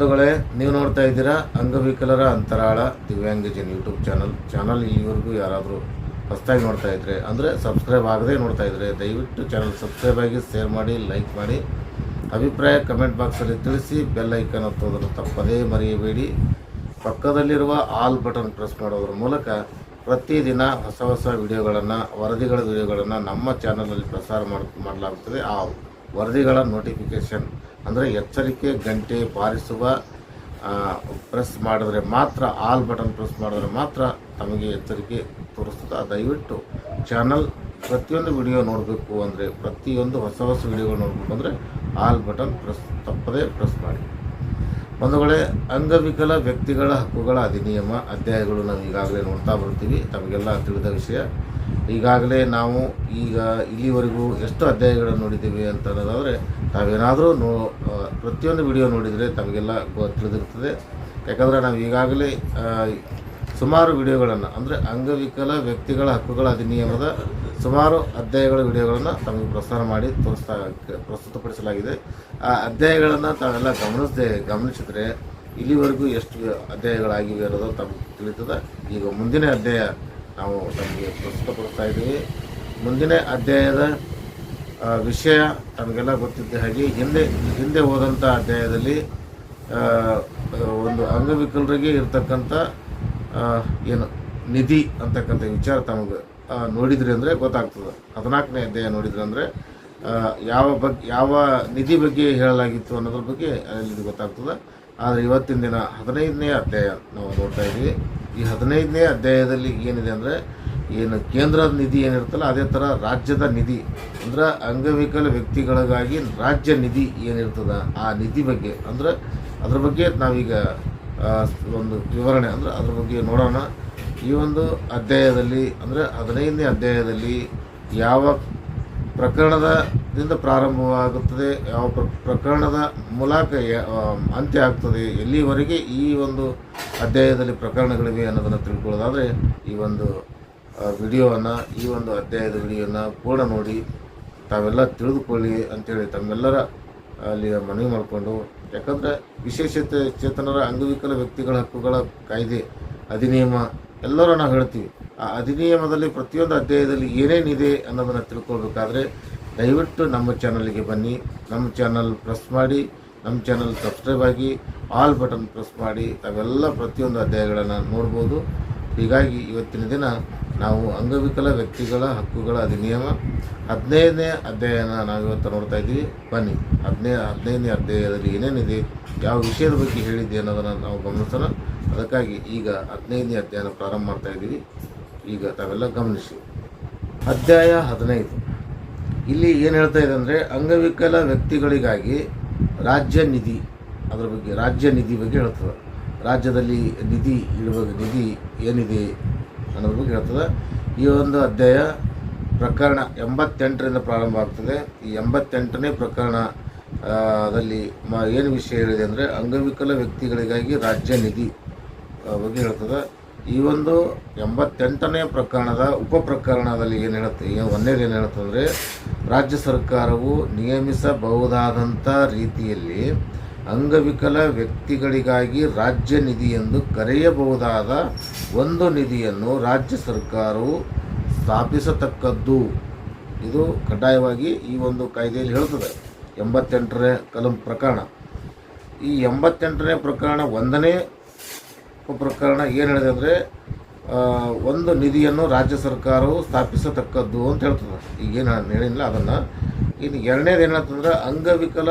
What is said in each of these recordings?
ನೋಡ್ತಾ ಇದ್ದೀರಾ ಅಂಗವಿಕಲರ ಅಂತರಾಳ ದಿವ್ಯಾಂಗಜನ್ ಯೂಟ್ಯೂಬ್ ಚಾನಲ್. ಚಾನಲ್ ಇಲ್ಲಿವರೆಗೂ ಯಾರಾದರೂ ಹೊಸದಾಗಿ ನೋಡ್ತಾ ಇದ್ರೆ, ಅಂದರೆ ಸಬ್ಸ್ಕ್ರೈಬ್ ಆಗದೆ ನೋಡ್ತಾ ಇದ್ರೆ, ದಯವಿಟ್ಟು ಚಾನಲ್ ಸಬ್ಸ್ಕ್ರೈಬ್ ಆಗಿ ಶೇರ್ ಮಾಡಿ, ಲೈಕ್ ಮಾಡಿ. ಅಭಿಪ್ರಾಯ ಕಮೆಂಟ್ ಬಾಕ್ಸಲ್ಲಿ ತಿಳಿಸಿ, ಬೆಲ್ ಐಕನ್ ಹತ್ತೋದನ್ನು ತಪ್ಪದೇ ಮರೆಯಬೇಡಿ. ಪಕ್ಕದಲ್ಲಿರುವ ಆಲ್ ಬಟನ್ ಪ್ರೆಸ್ ಮಾಡೋದ್ರ ಮೂಲಕ ಪ್ರತಿದಿನ ಹೊಸ ಹೊಸ ವಿಡಿಯೋಗಳನ್ನು, ವರದಿಗಳ ವಿಡಿಯೋಗಳನ್ನು ನಮ್ಮ ಚಾನಲಲ್ಲಿ ಪ್ರಸಾರ ಮಾಡ್ ಮಾಡಲಾಗುತ್ತದೆ. ಆ ವರದಿಗಳ ನೋಟಿಫಿಕೇಷನ್ ಅಂದರೆ ಎಚ್ಚರಿಕೆ, ಗಂಟೆ ಬಾರಿಸುವ ಪ್ರೆಸ್ ಮಾಡಿದ್ರೆ ಮಾತ್ರ ಆಲ್ ಬಟನ್ ಪ್ರೆಸ್ ಮಾಡಿದ್ರೆ ಮಾತ್ರ ತಮಗೆ ಎಚ್ಚರಿಕೆ ತೋರಿಸ್ತದೆ. ದಯವಿಟ್ಟು ಚಾನಲ್ ಪ್ರತಿಯೊಂದು ವಿಡಿಯೋ ನೋಡಬೇಕು ಅಂದರೆ, ಪ್ರತಿಯೊಂದು ಹೊಸ ಹೊಸ ವಿಡಿಯೋಗಳು ನೋಡಬೇಕು ಅಂದರೆ ಆಲ್ ಬಟನ್ ಪ್ರೆಸ್ ತಪ್ಪದೇ ಪ್ರೆಸ್ ಮಾಡಿ. ಬಂಧುಗಳೇ, ಅಂಗವಿಕಲ ವ್ಯಕ್ತಿಗಳ ಹಕ್ಕುಗಳ ಅಧಿನಿಯಮ ಅಧ್ಯಾಯಗಳು ನಾವು ಈಗಾಗಲೇ ನೋಡ್ತಾ ಬರ್ತೀವಿ. ತಮಗೆಲ್ಲ ತಿಳಿದ ವಿಷಯ. ಈಗಾಗಲೇ ನಾವು ಈಗ ಇಲ್ಲಿವರೆಗೂ ಎಷ್ಟು ಅಧ್ಯಾಯಗಳನ್ನು ನೋಡಿದ್ದೀವಿ ಅಂತ ಅನ್ನೋದಾದರೆ ತಾವೇನಾದರೂ ನೋ ಪ್ರತಿಯೊಂದು ವಿಡಿಯೋ ನೋಡಿದರೆ ತಮಗೆಲ್ಲ ತಿಳಿದಿರ್ತದೆ ಯಾಕಂದರೆ ನಾವು ಈಗಾಗಲೇ ಸುಮಾರು ವಿಡಿಯೋಗಳನ್ನು ಅಂದರೆ ಅಂಗವಿಕಲ ವ್ಯಕ್ತಿಗಳ ಹಕ್ಕುಗಳ ಅಧಿನಿಯಮದ ಸುಮಾರು ಅಧ್ಯಾಯಗಳ ವಿಡಿಯೋಗಳನ್ನು ತಮಗೆ ಪ್ರಸಾರ ಮಾಡಿ ತೋರಿಸ್ತಾ, ಪ್ರಸ್ತುತಪಡಿಸಲಾಗಿದೆ. ಆ ಅಧ್ಯಾಯಗಳನ್ನು ತಾವೆಲ್ಲ ಗಮನಿಸದೆ, ಗಮನಿಸಿದರೆ ಇಲ್ಲಿವರೆಗೂ ಎಷ್ಟು ಅಧ್ಯಾಯಗಳಾಗಿವೆ ಅನ್ನೋದು ತಮಗೆ ತಿಳಿತದೆ. ಈಗ ಮುಂದಿನ ಅಧ್ಯಾಯ ನಾವು ತಮಗೆ ಪ್ರಸ್ತುತಪಡಿಸ್ತಾ ಇದ್ದೀವಿ. ಮುಂದಿನ ಅಧ್ಯಾಯದ ವಿಷಯ ತಮಗೆಲ್ಲ ಗೊತ್ತಿದ್ದ ಹಾಗೆ ಹಿಂದೆ ಹಿಂದೆ ಹೋದಂಥ ಅಧ್ಯಾಯದಲ್ಲಿ ಒಂದು ಅಂಗವಿಕಲರಿಗೆ ಇರ್ತಕ್ಕಂಥ ಏನು ನಿಧಿ ಅಂತಕ್ಕಂಥ ವಿಚಾರ ತಮಗೆ ನೋಡಿದ್ರಿ ಅಂದರೆ ಗೊತ್ತಾಗ್ತದೆ. ಹದಿನಾಲ್ಕನೇ ಅಧ್ಯಾಯ ನೋಡಿದ್ರಿ ಅಂದರೆ ಯಾವ ಬಗ್ಗೆ ಯಾವ ನಿಧಿ ಬಗ್ಗೆ ಹೇಳಲಾಗಿತ್ತು ಅನ್ನೋದ್ರ ಬಗ್ಗೆ ಅಲ್ಲಿ ಗೊತ್ತಾಗ್ತದೆ. ಆದರೆ ಇವತ್ತಿನ ದಿನ ಹದಿನೈದನೇ ಅಧ್ಯಾಯ ನಾವು ನೋಡ್ತಾ ಇದ್ದೀವಿ. ಈ ಹದಿನೈದನೇ ಅಧ್ಯಾಯದಲ್ಲಿ ಏನಿದೆ ಅಂದರೆ, ಏನು ಕೇಂದ್ರದ ನಿಧಿ ಏನಿರುತ್ತಲ್ಲ, ಅದೇ ಥರ ರಾಜ್ಯದ ನಿಧಿ, ಅಂದ್ರೆ ಅಂಗವಿಕಲ ವ್ಯಕ್ತಿಗಳಿಗಾಗಿ ರಾಜ್ಯ ನಿಧಿ ಏನಿರ್ತದ, ಆ ನಿಧಿ ಬಗ್ಗೆ. ಅಂದ್ರೆ ಅದ್ರ ಬಗ್ಗೆ ನಾವೀಗ ಒಂದು ವಿವರಣೆ, ಅಂದ್ರೆ ಅದ್ರ ಬಗ್ಗೆ ನೋಡೋಣ. ಈ ಒಂದು ಅಧ್ಯಾಯದಲ್ಲಿ, ಅಂದರೆ ಹದಿನೈದನೇ ಅಧ್ಯಾಯದಲ್ಲಿ ಯಾವ ಪ್ರಕರಣದಿಂದ ಪ್ರಾರಂಭವಾಗುತ್ತದೆ. ಯಾವ ಪ್ರ- ಪ್ರಕರಣದ ಮೂಲಕ ಅಂತ್ಯ ಆಗ್ತದೆ ಎಲ್ಲಿವರೆಗೆ ಈ ಒಂದು ಅಧ್ಯಾಯದಲ್ಲಿ ಪ್ರಕರಣಗಳಿವೆ ಅನ್ನೋದನ್ನು ತಿಳ್ಕೊಳ್ಳೋದಾದರೆ ಈ ಒಂದು ವಿಡಿಯೋವನ್ನು, ಈ ಒಂದು ಅಧ್ಯಾಯದ ವಿಡಿಯೋನ ಪೂರ್ಣ ನೋಡಿ, ತಾವೆಲ್ಲ ತಿಳಿದುಕೊಳ್ಳಿ ಅಂತೇಳಿ ತಮ್ಮೆಲ್ಲರ ಅಲ್ಲಿ ಮನವಿ ಮಾಡಿಕೊಂಡು, ಯಾಕಂದರೆ ವಿಶೇಷತೆ ಚೇತನರ ಅಂಗವಿಕಲ ವ್ಯಕ್ತಿಗಳ ಹಕ್ಕುಗಳ ಕಾಯ್ದೆ ಅಧಿನಿಯಮ ಎಲ್ಲರೂ ನಾವು ಹೇಳ್ತೀವಿ. ಆ ಅಧಿನಿಯಮದಲ್ಲಿ ಪ್ರತಿಯೊಂದು ಅಧ್ಯಾಯದಲ್ಲಿ ಏನೇನಿದೆ ಅನ್ನೋದನ್ನು ತಿಳ್ಕೊಳ್ಬೇಕಾದ್ರೆ ದಯವಿಟ್ಟು ನಮ್ಮ ಚಾನಲ್ಗೆ ಬನ್ನಿ. ನಮ್ಮ ಚಾನಲ್ ಪ್ರೆಸ್ ಮಾಡಿ, ನಮ್ಮ ಚಾನಲ್ ಸಬ್ಸ್ಕ್ರೈಬ್ ಆಗಿ, ಆಲ್ ಬಟನ್ ಪ್ರೆಸ್ ಮಾಡಿ, ತಾವೆಲ್ಲ ಪ್ರತಿಯೊಂದು ಅಧ್ಯಾಯಗಳನ್ನು ನೋಡ್ಬೋದು. ಹೀಗಾಗಿ ಇವತ್ತಿನ ದಿನ ನಾವು ಅಂಗವಿಕಲ ವ್ಯಕ್ತಿಗಳ ಹಕ್ಕುಗಳ ಅಧಿನಿಯಮ, ಹದಿನೈದನೇ ಅಧ್ಯಾಯನ ನಾವು ಇವತ್ತು ನೋಡ್ತಾ ಇದ್ದೀವಿ. ಬನ್ನಿ ಹದಿನೈದು ಹದಿನೈದನೇ ಅಧ್ಯಾಯದಲ್ಲಿ ಏನೇನಿದೆ, ಯಾವ ವಿಷಯದ ಬಗ್ಗೆ ಹೇಳಿದ್ದೆ ಅನ್ನೋದನ್ನು ನಾವು ಗಮನಿಸೋಣ. ಅದಕ್ಕಾಗಿ ಈಗ ಹದಿನೈದನೇ ಅಧ್ಯಾಯನ ಪ್ರಾರಂಭ ಮಾಡ್ತಾ ಇದ್ದೀವಿ. ಈಗ ತಾವೆಲ್ಲ ಗಮನಿಸಿ. ಅಧ್ಯಾಯ ಹದಿನೈದು. ಇಲ್ಲಿ ಏನು ಹೇಳ್ತಾ ಇದೆ ಅಂದರೆ, ಅಂಗವಿಕಲ ವ್ಯಕ್ತಿಗಳಿಗಾಗಿ ರಾಜ್ಯ ನಿಧಿ, ಅದರ ಬಗ್ಗೆ ರಾಜ್ಯ ನಿಧಿ ಬಗ್ಗೆ ಹೇಳ್ತದೆ. ರಾಜ್ಯದಲ್ಲಿ ನಿಧಿ ಇಡುವ ನಿಧಿ ಏನಿದೆ ಅನ್ನೋದ್ರ ಬಗ್ಗೆ ಹೇಳ್ತದೆ. ಈ ಒಂದು ಅಧ್ಯಾಯ ಪ್ರಕರಣ ಎಂಬತ್ತೆಂಟರಿಂದ ಪ್ರಾರಂಭ ಆಗ್ತದೆ. ಈ ಎಂಬತ್ತೆಂಟನೇ ಪ್ರಕರಣ ದಲ್ಲಿ ಮ, ಏನು ವಿಷಯ ಹೇಳಿದೆ ಅಂದರೆ, ಅಂಗವಿಕಲ ವ್ಯಕ್ತಿಗಳಿಗಾಗಿ ರಾಜ್ಯ ನಿಧಿ. ಬಗ್ಗೆ ಹೇಳ್ತದೆ ಈ ಒಂದು ಎಂಬತ್ತೆಂಟನೇ ಪ್ರಕರಣದ ಉಪ ಪ್ರಕರಣದಲ್ಲಿ ಏನು ಹೇಳುತ್ತೆ ಒಂದೇದು ಏನು ಹೇಳುತ್ತಂದರೆ ರಾಜ್ಯ ಸರ್ಕಾರವು ನಿಯಮಿಸಬಹುದಾದಂಥ ರೀತಿಯಲ್ಲಿ ಅಂಗವಿಕಲ ವ್ಯಕ್ತಿಗಳಿಗಾಗಿ ರಾಜ್ಯ ನಿಧಿ ಎಂದು ಕರೆಯಬಹುದಾದ ಒಂದು ನಿಧಿಯನ್ನು ರಾಜ್ಯ ಸರ್ಕಾರವು ಸ್ಥಾಪಿಸತಕ್ಕದ್ದು. ಇದು ಕಡ್ಡಾಯವಾಗಿ ಈ ಒಂದು ಕಾಯ್ದೆಯಲ್ಲಿ ಹೇಳ್ತದೆ ಎಂಬತ್ತೆಂಟನೇ ಕಲಂ ಪ್ರಕರಣ. ಈ ಎಂಬತ್ತೆಂಟನೇ ಪ್ರಕರಣ ಒಂದನೇ ಪ್ರಕರಣ ಏನು ಹೇಳಿದೆ ಅಂದರೆ ಒಂದು ನಿಧಿಯನ್ನು ರಾಜ್ಯ ಸರ್ಕಾರವು ಸ್ಥಾಪಿಸತಕ್ಕದ್ದು ಅಂತ ಹೇಳ್ತದೆ. ಈಗೇನು ಹೇಳಿಲ್ಲ ಅದನ್ನು. ಇನ್ನು ಎರಡನೇದು ಏನಂತಂದ್ರೆ, ಅಂಗವಿಕಲ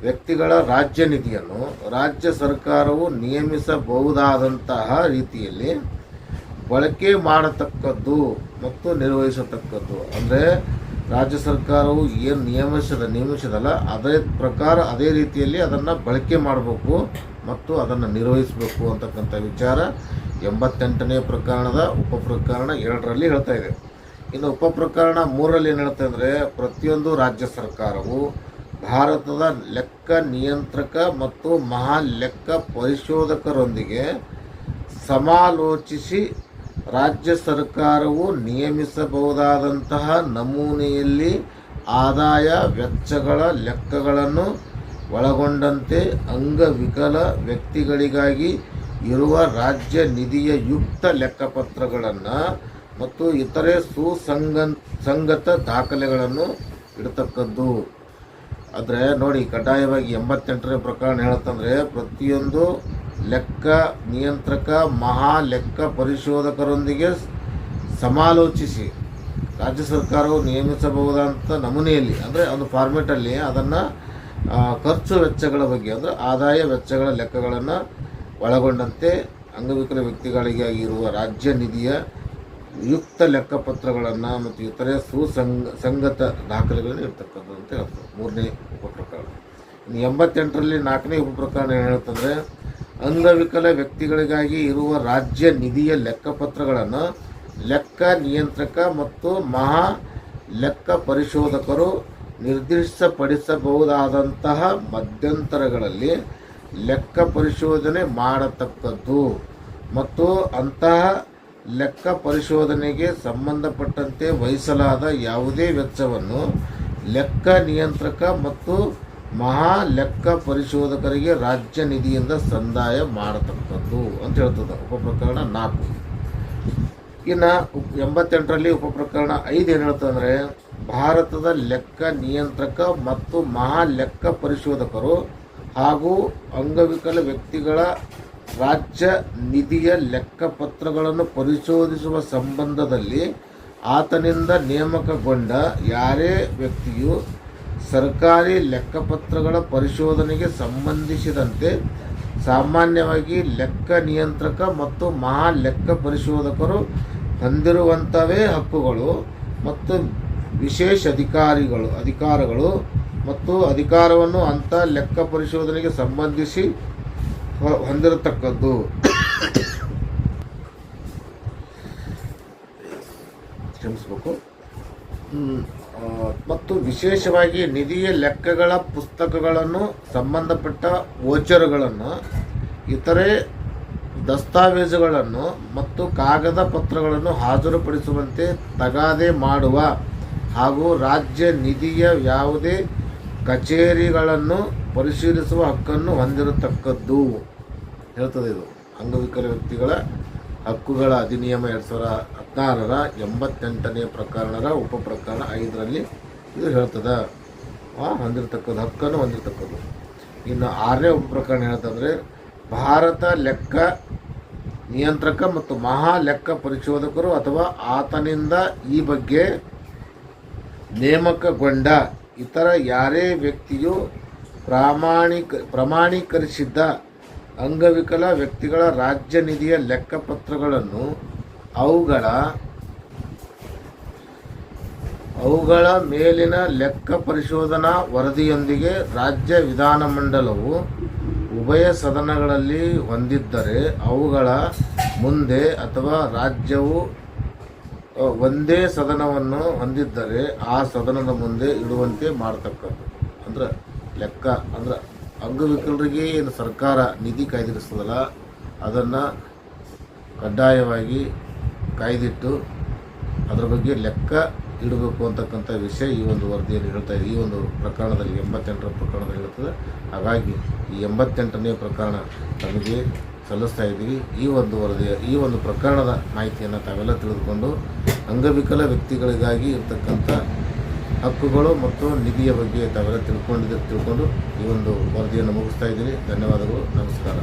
ವ್ಯಕ್ತಿಗಳ ರಾಜ್ಯ ನಿಧಿಯನ್ನು ರಾಜ್ಯ ಸರ್ಕಾರವು ನಿಯಮಿಸಬಹುದಾದಂತಹ ರೀತಿಯಲ್ಲಿ ಬಳಕೆ ಮಾಡತಕ್ಕದ್ದು ಮತ್ತು ನಿರ್ವಹಿಸತಕ್ಕದ್ದು. ಅಂದರೆ, ರಾಜ್ಯ ಸರ್ಕಾರವು ಏನು ನಿಯಮಿಸದ ನಿಯಮಿಸದಲ್ಲ, ಅದೇ ಪ್ರಕಾರ ಅದೇ ರೀತಿಯಲ್ಲಿ ಅದನ್ನು ಬಳಕೆ ಮಾಡಬೇಕು. ಮತ್ತು ಅದನ್ನು ನಿರ್ವಹಿಸಬೇಕು ಅಂತಕ್ಕಂಥ ವಿಚಾರ ಎಂಬತ್ತೆಂಟನೇ ಪ್ರಕರಣದ ಉಪ ಪ್ರಕರಣ ಎರಡರಲ್ಲಿ ಹೇಳ್ತಾ ಇದೆ. ಇನ್ನು ಉಪ ಪ್ರಕರಣ ಮೂರರಲ್ಲಿ ಏನು ಹೇಳ್ತಾ ಅಂದರೆ ಪ್ರತಿಯೊಂದು ರಾಜ್ಯ ಸರ್ಕಾರವು ಭಾರತದ ಲೆಕ್ಕ ನಿಯಂತ್ರಕ ಮತ್ತು ಮಹಾ ಲೆಕ್ಕ ಪರಿಶೋಧಕರೊಂದಿಗೆ ಸಮಾಲೋಚಿಸಿ ರಾಜ್ಯ ಸರ್ಕಾರವು ನಿಯಮಿಸಬಹುದಾದಂತಹ ನಮೂನೆಯಲ್ಲಿ ಆದಾಯ ವೆಚ್ಚಗಳ ಲೆಕ್ಕಗಳನ್ನು ಒಳಗೊಂಡಂತೆ ಅಂಗವಿಕಲ ವ್ಯಕ್ತಿಗಳಿಗಾಗಿ ಇರುವ ರಾಜ್ಯ ನಿಧಿಯ ಯುಕ್ತ ಲೆಕ್ಕಪತ್ರಗಳನ್ನು ಮತ್ತು ಇತರೆ ಸುಸಂಗ ಸಂಗತ ದಾಖಲೆಗಳನ್ನು ಇಡತಕ್ಕದ್ದು. ಆದರೆ ನೋಡಿ, ಕಡ್ಡಾಯವಾಗಿ ಎಂಬತ್ತೆಂಟನೇ ಪ್ರಕರಣ ಹೇಳುತ್ತಂದರೆ ಪ್ರತಿಯೊಂದು ಲೆಕ್ಕ ನಿಯಂತ್ರಕ, ಮಹಾ ಲೆಕ್ಕ ಪರಿಶೋಧಕರೊಂದಿಗೆ ಸಮಾಲೋಚಿಸಿ. ರಾಜ್ಯ ಸರ್ಕಾರವು ನೇಮಿಸಬಹುದಂಥ ನಮೂನೆಯಲ್ಲಿ, ಅಂದರೆ ಒಂದು ಫಾರ್ಮೆಟಲ್ಲಿ ಅದನ್ನು ಖರ್ಚು ವೆಚ್ಚಗಳ ಬಗ್ಗೆ ಅಂದರೆ ಆದಾಯ ವೆಚ್ಚಗಳ ಲೆಕ್ಕಗಳನ್ನು ಒಳಗೊಂಡಂತೆ ಅಂಗವಿಕಲ ವ್ಯಕ್ತಿಗಳಿಗಾಗಿ ಇರುವ ರಾಜ್ಯ ನಿಧಿಯ ಯುಕ್ತ ಲೆಕ್ಕಪತ್ರಗಳನ್ನು ಮತ್ತು ಇತರೆ ಸುಸಂಗ, ಸಂಗತ ದಾಖಲೆಗಳನ್ನು ಇರ್ತಕ್ಕಂಥದ್ದು ಅಂತ ಹೇಳ್ತಾರೆ. ಮೂರನೇ ಉಪಪ್ರಕರಣ. ಇನ್ನು ಎಂಬತ್ತೆಂಟರಲ್ಲಿ ನಾಲ್ಕನೇ ಉಪಪ್ರಕರಣ ಏನು ಹೇಳ್ತಂದರೆ, ಅಂಗವಿಕಲ ವ್ಯಕ್ತಿಗಳಿಗಾಗಿ ಇರುವ ರಾಜ್ಯ ನಿಧಿಯ ಲೆಕ್ಕಪತ್ರಗಳನ್ನು ಲೆಕ್ಕ ನಿಯಂತ್ರಕ ಮತ್ತು ಮಹಾ ಲೆಕ್ಕ ಪರಿಶೋಧಕರು ನಿರ್ದಿಷ್ಟಪಡಿಸಬಹುದಾದಂತಹ ಮಧ್ಯಂತರಗಳಲ್ಲಿ ಲೆಕ್ಕ ಪರಿಶೋಧನೆ ಮಾಡತಕ್ಕದ್ದು. ಮತ್ತು ಅಂತಹ ಲೆಕ್ಕ ಪರಿಶೋಧನೆಗೆ ಸಂಬಂಧಪಟ್ಟಂತೆ ವಹಿಸಲಾದ ಯಾವುದೇ ವೆಚ್ಚವನ್ನು ಲೆಕ್ಕ ನಿಯಂತ್ರಕ ಮತ್ತು ಮಹಾ ಲೆಕ್ಕ ಪರಿಶೋಧಕರಿಗೆ ರಾಜ್ಯ ನಿಧಿಯಿಂದ ಸಂದಾಯ ಮಾಡತಕ್ಕದ್ದು ಅಂತ ಹೇಳ್ತದೆ. ಉಪಪ್ರಕರಣ ನಾಲ್ಕು. ಇನ್ನು ಎಂಬತ್ತೆಂಟರಲ್ಲಿ ಉಪಪ್ರಕರಣ ಐದು ಏನು ಹೇಳ್ತಂದರೆ ಭಾರತದ ಲೆಕ್ಕ ನಿಯಂತ್ರಕ ಮತ್ತು ಮಹಾ ಲೆಕ್ಕ ಪರಿಶೋಧಕರು ಹಾಗೂ ಅಂಗವಿಕಲ ವ್ಯಕ್ತಿಗಳ ರಾಜ್ಯ ನಿಧಿಯ ಲೆಕ್ಕಪತ್ರಗಳನ್ನು ಪರಿಶೋಧಿಸುವ ಸಂಬಂಧದಲ್ಲಿ ಆತನಿಂದ ನೇಮಕಗೊಂಡ ಯಾರೇ ವ್ಯಕ್ತಿಯು ಸರ್ಕಾರಿ ಲೆಕ್ಕಪತ್ರಗಳ ಪರಿಶೋಧನೆಗೆ ಸಂಬಂಧಿಸಿದಂತೆ ಸಾಮಾನ್ಯವಾಗಿ ಲೆಕ್ಕ ನಿಯಂತ್ರಕ ಮತ್ತು ಮಹಾ ಲೆಕ್ಕ ಪರಿಶೋಧಕರು ಹೊಂದಿರುವಂಥವೇ ಹಕ್ಕುಗಳು ಮತ್ತು ವಿಶೇಷ ಅಧಿಕಾರಿಗಳು, ಅಧಿಕಾರಗಳು ಮತ್ತು ಅಧಿಕಾರವನ್ನು ಅಂಥ ಲೆಕ್ಕ ಪರಿಶೋಧನೆಗೆ ಸಂಬಂಧಿಸಿ ಹೊಂದಿರತಕ್ಕದ್ದು. ಕ್ಷಮಿಸಬೇಕು. ಮತ್ತು ವಿಶೇಷವಾಗಿ ನಿಧಿಯ ಲೆಕ್ಕಗಳ ಪುಸ್ತಕಗಳನ್ನು ಸಂಬಂಧಪಟ್ಟ ವೋಚರ್ಗಳನ್ನು ಇತರೆ ದಸ್ತಾವೇಜುಗಳನ್ನು ಮತ್ತು ಕಾಗದ ಪತ್ರಗಳನ್ನು ಹಾಜರುಪಡಿಸುವಂತೆ ತಗಾದೆ ಮಾಡುವ ಹಾಗೂ ರಾಜ್ಯ ನಿಧಿಯ ಯಾವುದೇ ಕಚೇರಿಗಳನ್ನು ಪರಿಶೀಲಿಸುವ ಹಕ್ಕನ್ನು ಹೊಂದಿರತಕ್ಕದ್ದು. ಹೇಳ್ತದೆ ಇದು. ಅಂಗವಿಕಲ ವ್ಯಕ್ತಿಗಳ ಹಕ್ಕುಗಳ ಅಧಿನಿಯಮ ಎರಡು ಸಾವಿರ ಹದಿನಾರರ ಎಂಬತ್ತೆಂಟನೇ ಪ್ರಕರಣದ ಉಪಪ್ರಕರಣ ಐದರಲ್ಲಿ ಇದು ಹೇಳ್ತದೆ. ಹೊಂದಿರತಕ್ಕದ್ದು, ಹಕ್ಕನ್ನು ಹೊಂದಿರತಕ್ಕದ್ದು. ಇನ್ನು ಆರನೇ ಉಪಪ್ರಕರಣ ಹೇಳ್ತಂದ್ರೆ ಭಾರತ ಲೆಕ್ಕ ನಿಯಂತ್ರಕ ಮತ್ತು ಮಹಾ ಲೆಕ್ಕ ಪರಿಶೋಧಕರು ಅಥವಾ ಆತನಿಂದ ಈ ಬಗ್ಗೆ ನೇಮಕಗೊಂಡ ಇತರ ಯಾರೇ ವ್ಯಕ್ತಿಯು ಪ್ರಾಮಾಣಿಕ, ಪ್ರಮಾಣೀಕರಿಸಿದ್ದ ಅಂಗವಿಕಲ ವ್ಯಕ್ತಿಗಳ ರಾಜ್ಯ ನಿಧಿಯ ಲೆಕ್ಕಪತ್ರಗಳನ್ನು ಅವುಗಳ ಅವುಗಳ ಮೇಲಿನ ಲೆಕ್ಕ ಪರಿಶೋಧನಾ ವರದಿಯೊಂದಿಗೆ ರಾಜ್ಯ ವಿಧಾನಮಂಡಲವು ಉಭಯ ಸದನಗಳಲ್ಲಿ ಹೊಂದಿದ್ದರೆ ಅವುಗಳ ಮುಂದೆ ಅಥವಾ ರಾಜ್ಯವು ಒಂದೇ ಸದನವನ್ನು ಹೊಂದಿದ್ದರೆ ಆ ಸದನದ ಮುಂದೆ ಇಡುವಂತೆ ಮಾಡ್ತಕ್ಕದ್ದು. ಅಂದ್ರೆ ಲೆಕ್ಕ, ಅಂದ್ರೆ ಅಂಗವಿಕಲರಿಗೆ ಏನು ಸರ್ಕಾರ ನಿಧಿ ಕಾಯ್ದಿರಿಸ್ತದಲ್ಲ, ಅದನ್ನು ಕಡ್ಡಾಯವಾಗಿ ಕಾಯ್ದಿಟ್ಟು ಅದರ ಬಗ್ಗೆ ಲೆಕ್ಕ ಇಡಬೇಕು ಅಂತಕ್ಕಂಥ ವಿಷಯ ಈ ಒಂದು ವರದಿಯಲ್ಲಿ ಹೇಳ್ತಾ ಇದೆ. ಈ ಒಂದು ಪ್ರಕರಣದಲ್ಲಿ ಎಂಬತ್ತೆಂಟರ ಪ್ರಕರಣದಲ್ಲಿ ಹೇಳ್ತದೆ. ಹಾಗಾಗಿ ಈ ಎಂಬತ್ತೆಂಟನೇ ಪ್ರಕರಣ ತಮಗೆ ಸಲ್ಲಿಸ್ತಾ ಇದ್ದೀವಿ. ಈ ಒಂದು ವರದಿಯ, ಈ ಒಂದು ಪ್ರಕರಣದ ಮಾಹಿತಿಯನ್ನು ತಾವೆಲ್ಲ ತಿಳಿದುಕೊಂಡು ಅಂಗವಿಕಲ ವ್ಯಕ್ತಿಗಳಿಗಾಗಿ ಇರ್ತಕ್ಕಂಥ ಹಕ್ಕುಗಳು ಮತ್ತು ನಿಧಿಯ ಬಗ್ಗೆ ತಾವೆಲ್ಲ ತಿಳ್ಕೊಂಡಿದ್ದು, ತಿಳ್ಕೊಂಡು ಈ ಒಂದು ವರದಿಯನ್ನು ಮುಗಿಸ್ತಾ ಇದ್ದೀನಿ. ಧನ್ಯವಾದಗಳು. ನಮಸ್ಕಾರ.